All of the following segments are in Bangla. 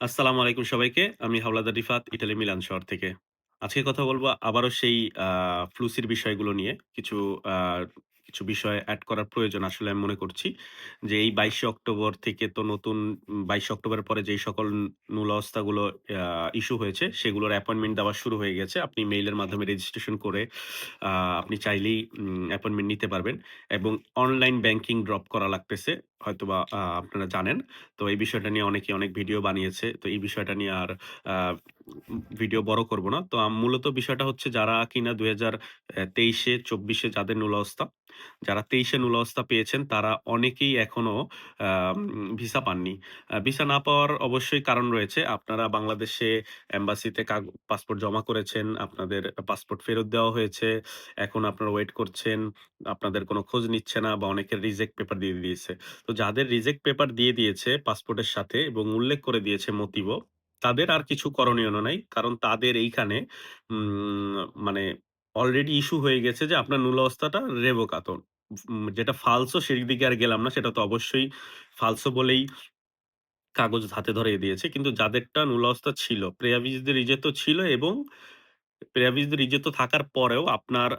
আসসালামু আলাইকুম সবাইকে। আমি হাওলাদার রিফাত, ইটালি মিলান শহর থেকে। আজকে কথা বলব আবারও সেই ফ্লুসির বিষয়গুলো নিয়ে। কিছু কিছু বিষয় অ্যাড করার প্রয়োজন আসলে আমি মনে করছি। যে এই ২২শে অক্টোবর থেকে তো নতুন বাইশে ২২শে অক্টোবরের পরে যেই সকল ন মূল অবস্থাগুলো ইস্যু হয়েছে সেগুলোর অ্যাপয়েন্টমেন্ট দেওয়া শুরু হয়ে গেছে। আপনি মেইলের মাধ্যমে রেজিস্ট্রেশন করে আপনি চাইলেই অ্যাপয়েন্টমেন্ট নিতে পারবেন এবং অনলাইন ব্যাংকিং ড্রপ করা লাগতেছে। হয়তোবা আপনারা জানেন। তো এই বিষয়টা নিয়ে অনেকে অনেক ভিডিও বানিয়েছে। তো এই বিষয়টা নিয়ে আর ভিডিও বড় করব না। তো মূলত বিষয়টা হচ্ছে যারা কিনা ২০২৩ এ ২৪ এ যাদের নুল অবস্থা, যারা ২৩ এ নুল অবস্থা পেয়েছেন তারা অনেকেই এখনও আম ভিসা পাননি। ভিসা না পাওয়ার অবশ্যই কারণ রয়েছে। আপনারা বাংলাদেশে কাগ পাসপোর্ট জমা করেছেন, আপনাদের পাসপোর্ট ফেরত দেওয়া হয়েছে। এখন আপনারা ওয়েট করছেন। আপনাদের কোনো খোঁজ নিচ্ছে না বা অনেকের রিজেক্ট পেপার দিয়ে দিয়েছে। তো যাদের রিজেক্ট পেপার দিয়ে দিয়েছে পাসপোর্টের সাথে এবং উল্লেখ করে দিয়েছে মোতিবও, তাদের আর কিছু করণীয় নাই। কারণ তাদের এইখানে মানে অলরেডি ইস্যু হয়ে গেছে যে আপনার নুল অবস্থাটা রেভোকাতো। উম যেটা ফালসো সেদিকে আর গেলাম না। সেটা তো অবশ্যই ফালসো বলেই কাগজ হাতে ধরে দিয়েছে। কিন্তু যাদেরটা নুল অবস্থা ছিল, প্রেয়াভিজ de রিজেক্ট ছিল এবং প্রেয়াবিজদের de রিজেক্ট থাকার পরেও আপনার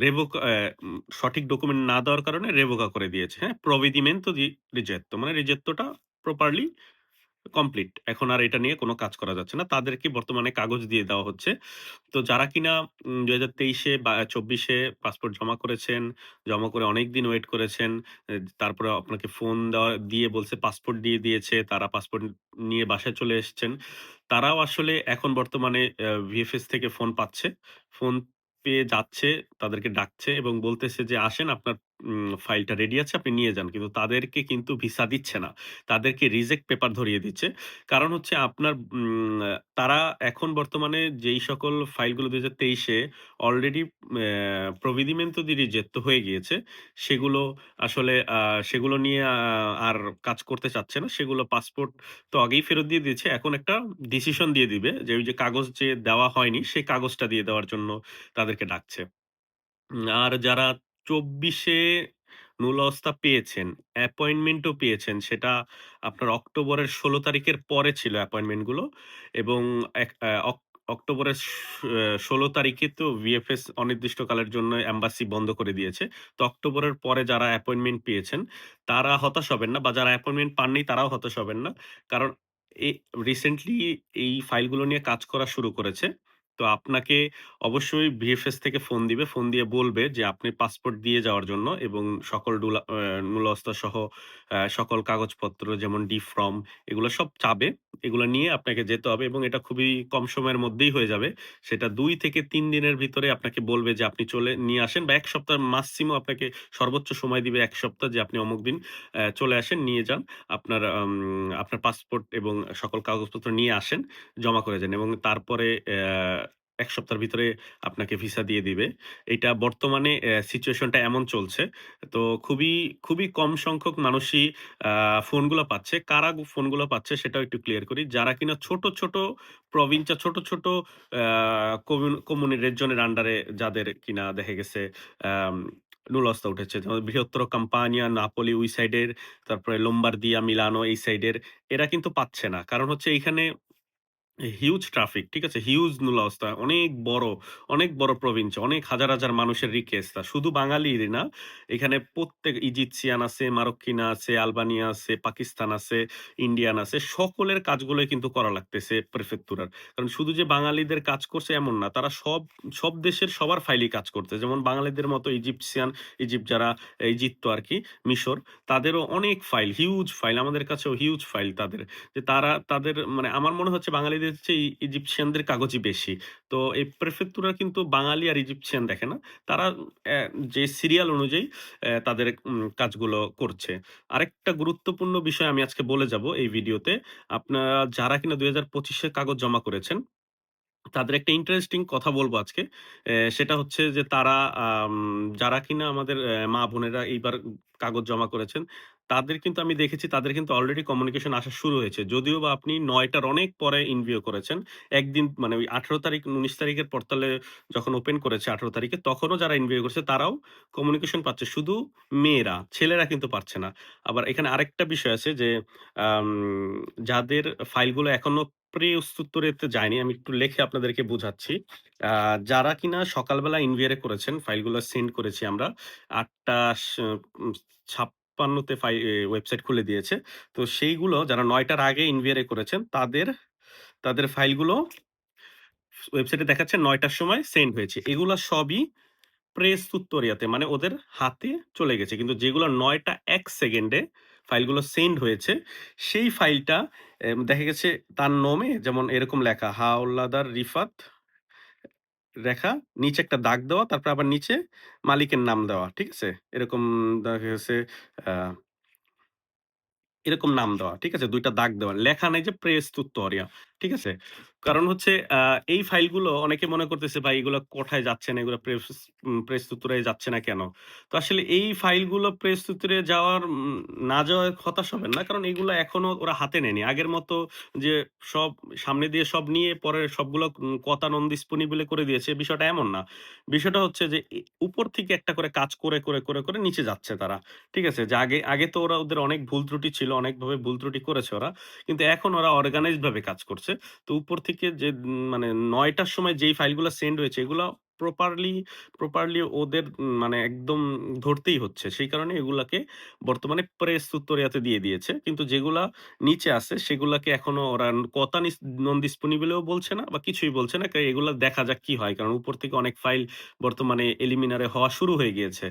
রেভোক সঠিক ডকুমেন্ট না দেওয়ার কারণে রেবোকা করে দিয়েছে। হ্যাঁ? প্রবিদিমেন্তো দি রিজেক্তো মানে রিজেক্তটা প্রপারলি কমপ্লিট। এখন আর এটা নিয়ে কোনো কাজ করা যাচ্ছে না। তাদেরকে বর্তমানে কাগজ দিয়ে দেওয়া হচ্ছে। তো যারা কিনা উম ২০২৩ এ বা চব্বিশে পাসপোর্ট জমা করেছেন, জমা করে অনেক দিন ওয়েট করেছেন। তারপরে আপনাকে ফোন দেওয়া দিয়ে বলছে পাসপোর্ট দিয়ে দিয়েছে। তারা পাসপোর্ট নিয়ে বাসায় চলে এসছেন। তারাও আসলে এখন বর্তমানে ভিএফএস থেকে ফোন পাচ্ছে। ফোন পেয়ে যাচ্ছে, তাদেরকে ডাকছে এবং বলতেছে যে, "আসেন আপনার ফাইলটা রেডি আছে, আপনি নিয়ে যান।" কিন্তু তাদেরকে কিন্তু ভিসা দিচ্ছে না। তাদেরকে রিজেক্ট পেপার ধরিয়ে দিচ্ছে। কারণ হচ্ছে আপনার তারা এখন বর্তমানে যেই সকল ফাইলগুলো দু হাজার তেইশে অলরেডি অ্যা প্রবিদিমেন্তো দি রিজেক্তো হয়ে গিয়েছে, সেগুলো আসলে সেগুলো নিয়ে আর কাজ করতে চাচ্ছে না। সেগুলো পাসপোর্ট তো আগেই ফেরত দিয়ে দিয়েছে। এখন একটা ডিসিশন দিয়ে দিবে যে ওই যে কাগজ যে দেওয়া হয়নি, সেই কাগজটা দিয়ে দেওয়ার জন্য তাদেরকে ডাকছে। আর যারা ২৪ এ মূল অবস্থা পেয়েছেন, অ্যাপয়েন্টমেন্টও পেয়েছেন, সেটা আপনার অক্টোবরের ১৬ তারিখের পরে ছিল অ্যাপয়েন্টমেন্টগুলো এবং অক্টোবরের ষোলো তারিখে তো ভিএফএস অনির্দিষ্টকালের জন্য এম্বাসি বন্ধ করে দিয়েছে। তো অক্টোবরের পরে যারা অ্যাপয়েন্টমেন্ট পেয়েছেন, তারা হতাশ হবেন না বা যারা অ্যাপয়েন্টমেন্ট পাননি তারাও হতাশ হবেন না। কারণ রিসেন্টলি এই ফাইলগুলো নিয়ে কাজ করা শুরু করেছে। তো আপনাকে অবশ্যই ভিএফএস থেকে ফোন দিবে। ফোন দিয়ে বলবে যে আপনি পাসপোর্ট দিয়ে যাওয়ার জন্য এবং সকল অ্যা সহ সকল কাগজপত্র যেমন ডি-ফর্ম এগুলো সব চাবে। এগুলো নিয়ে আপনাকে যেতে হবে এবং এটা খুবই কম সময়ের মধ্যেই হয়ে যাবে। সেটা দুই থেকে তিন দিনের ভিতরে আপনাকে বলবে যে আপনি চলে নিয়ে আসেন বা ১ সপ্তাহ মাক্সিমাম আপনাকে সর্বোচ্চ সময় দিবে এক সপ্তাহ যে আপনি অমুক দিন চলে আসেন, নিয়ে যান। আপনার আপনার পাসপোর্ট এবং সকল কাগজপত্র নিয়ে আসেন, জমা করে যান এবং তারপরে ১ সপ্তাহের ভিতরে আপনাকে ভিসা দিয়ে দিবে। এইটা বর্তমানে সিচুয়েশনটা এমন চলছে। তো খুবই, খুবই কম সংখ্যক মানুষই ফোনগুলো পাচ্ছে। কারা ফোনগুলো পাচ্ছে সেটাও একটু ক্লিয়ার করি। যারা কিনা ছোট, ছোট প্রভিন্সে ছোট, ছোট কমিউন রেজিয়নের আন্ডারে যাদের কিনা দেখা গেছে আম নুল উঠেছে। বৃহত্তর কাম্পানিয়া, নাপোলি ওই সাইডের, তারপরে লোম্বার্দিয়া, মিলানো এই সাইডের এরা কিন্তু পাচ্ছে না। কারণ হচ্ছে এইখানে হিউজ ট্রাফিক, ঠিক আছে? হিউজ নুল অবস্থা। অনেক বড়, অনেক বড় প্রভিন্স, অনেক হাজার, হাজার মানুষের। আর শুধু বাঙালিরই না, এখানে প্রত্যেক ইজিপশিয়ান আছে, মারক্কিনা আছে, আলবানিয়া আছে, পাকিস্তান আছে, ইন্ডিয়ান আছে। সকলের কাজগুলোই কিন্তু করা লাগতেছে প্রেফেক্তুরার। কারণ শুধু যে বাঙালিদের কাজ করছে এমন না। তারা সব, সব দেশের সবার ফাইলই কাজ করছে। যেমন বাঙালিদের মতো ইজিপশিয়ান, ইজিপ্ট যারা ইজিপ্ত আর কি মিশর, তাদেরও অনেক ফাইল, হিউজ ফাইল। আমাদের কাছেও হিউজ ফাইল তাদের। যে তারা তাদের মানে আমার মনে হচ্ছে বাঙালিদের চেয়ে ই ইজিপশিয়ানদের কাগজই বেশি। তো এই প্রেফেক্তুরা কিন্তু বাঙালি আর ইজিপশিয়ান দেখে না। তারা যে সিরিয়াল অনুযায়ী তাদের কাজগুলো করছে। আরেকটা গুরুত্বপূর্ণ বিষয় আমি আজকে বলে যাব এই ভিডিওতে। আপনারা যারা কিনা দুই হাজার পঁচিশে কাগজ জমা করেছেন, তাদের একটা ইন্টারেস্টিং কথা বলব আজকে। সেটা হচ্ছে যে তারা যারা কিনা আমাদের অ্যা মা-বোনেরা এইবার কাগজ জমা করেছেন, তাদের কিন্তু আমি দেখেছি তাদের কিন্তু অলরেডি কমিউনিকেশন আসা শুরু হয়েছে। যদিও বা আপনি নয়টার অনেক পরে ইনভিউ করেছেন। একদিন মানে ওই ১৮ তারিখ ১৯ তারিখের পোর্টালে যখন ওপেন করেছে ১৮ তারিখে তখনও যারা ইনভিউ করেছে তারাও কমিউনিকেশন পাচ্ছে। শুধু মেয়েরা, ছেলেরা কিন্তু পারছে না। আবার এখানে আরেকটা বিষয় আছে যে যাদের ফাইলগুলো এখনও প্রি-উত্তরেতে যায়নি আমি একটু লেখে আপনাদেরকে বুঝাচ্ছি। যারা কিনা সকালবেলা ইনভিউ করেছেন ফাইলগুলো সেন্ড করেছি আমরা। ৮টা সা উম ৫৬ তে ফাই ওয়েবসাইট খুলে দিয়েছে। তো সেইগুলো যারা নয়টার আগে ইনভিয়ারে করেছেন তাদের, তাদের ফাইলগুলো ওয়েবসাইটে দেখাচ্ছে নয়টার সময় সেন্ড হয়েছে। এগুলো সবই প্রেস-তুত্তরিয়াতে মানে ওদের হাতে চলে গেছে। কিন্তু যেগুলো নয়টা এক সেকেন্ডে ফাইলগুলো সেন্ড হয়েছে, সেই ফাইলটা দেখা গেছে তার নামে যেমন এরকম লেখা হাওলাদার রিফাত রেখা নিচে একটা দাগ দেওয়া, তারপর আবার নিচে মালিকের নাম দেওয়া। ঠিক আছে? এরকম দেখা গেছে এরকম নাম দেওয়া। ঠিক আছে? দুইটা দাগ দেওয়া। লেখা নাই যে প্রেস তুত্তরিয়া। ঠিক আছে? কারণ হচ্ছে এই ফাইলগুলো অনেকে মনে করতেছে ভাই এগুলো কোঠায় যাচ্ছে না, এগুলো প্রেস প্রেস যাচ্ছে না কেন? তো আসলে এই ফাইলগুলো প্রেস তুত্তরিয়ায় যাওয়ার না যাওয়ায় হতাশ হবেন না। কারণ এগুলো এখনও ওরা হাতে নেয়নি। আগের মতো যে সব সামনে দিয়ে সব নিয়ে পরে সবগুলো কতা নন ডিসপোনিবল করে দিয়েছে বিষয়টা এমন না। বিষয়টা হচ্ছে যে উপর থেকে একটা করে কাজ করে, করে, করে, করে নিচে যাচ্ছে তারা। ঠিক আছে? যে আগে, আগে তো ওরা ওদের অনেক ভুল ত্রুটি ছিল, অনেকভাবে ভুল ত্রুটি করেছে ওরা। কিন্তু এখন ওরা অর্গানাইজড ভাবে কাজ করছে। তো উপর থেকে যে মানে নয়টার সময় যেই ফাইলগুলো সেন্ড হয়েছে, এগুলা প্রপারলি, প্রপারলি ওদের মানে একদম ধরতেই হচ্ছে। সেই কারণে এগুলাকে বর্তমানে প্রেস তুত্তরিয়াতে দিয়ে দিয়েছে। কিন্তু যেগুলা নিচে আছে সেগুলাকে এখনও ওরা নিস নন ডিসপোনিবল বলছে না বা কিছুই বলছে না। কা এগুলা দেখা যাক কি হয়। কারণ উপর থেকে অনেক ফাইল বর্তমানে এলিমিনারে হওয়া শুরু হয়ে গিয়েছে।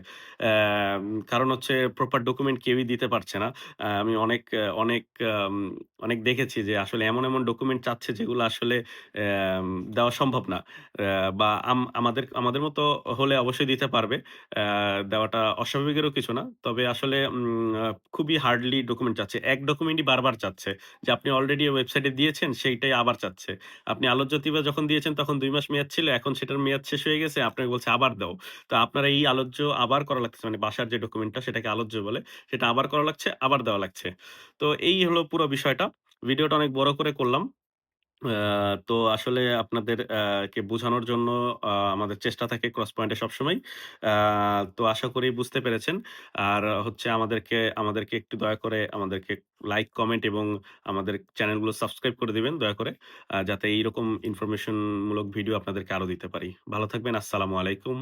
কারণ হচ্ছে প্রপার ডকুমেন্ট কেউই দিতে পারছে না। আমি অনেক, অনেক অনেক দেখেছি যে আসলে এমন, এমন ডকুমেন্ট চাচ্ছে যেগুলো আসলে দেওয়া সম্ভব না। বা আম আমাদের, আমাদের মতো হলে অবশ্যই দিতে পারবে। দেওয়াটা অস্বাভাবিকেরও কিছু না। তবে আসলে খুবই হার্ডলি ডকুমেন্ট চাচ্ছে। এক ডকুমেন্টই বারবার চাচ্ছে। যে আপনি অলরেডি ওয়েবসাইটে দিয়েছেন সেইটাই আবার চাচ্ছে। আপনি আলোচ্য তীব্র যখন দিয়েছেন তখন দুই মাস মেয়াদ ছিল। এখন সেটার মেয়াদ শেষ হয়ে গেছে। আপনাকে বলছে আবার দাও। তো আপনারা এই আলোচ্য আবার করা লাগতেছে। মানে বাসার যে ডকুমেন্টটা সেটাকে আলোচ্য বলে। সেটা আবার করা লাগছে, আবার দেওয়া লাগছে। তো এই হলো পুরো বিষয়টা। ভিডিওটা অনেক বড় করে করলাম। আ তো আসলে আপনাদের আ কে বোঝানোর জন্য আ আমাদের চেষ্টা থাকে ক্রস পয়েন্টে সবসময়। আ তো আশা করি বুঝতে পেরেছেন। আর হচ্ছে আমাদেরকে, আমাদেরকে একটু দয়া করে আমাদেরকে লাইক, কমেন্ট এবং আমাদের চ্যানেলগুলো সাবস্ক্রাইব করে দিবেন দয়া করে। যাতে এইরকম ইনফরমেশন মূলক ভিডিও আপনাদেরকে আরও দিতে পারি। ভালো থাকবেন। আসসালামু আলাইকুম।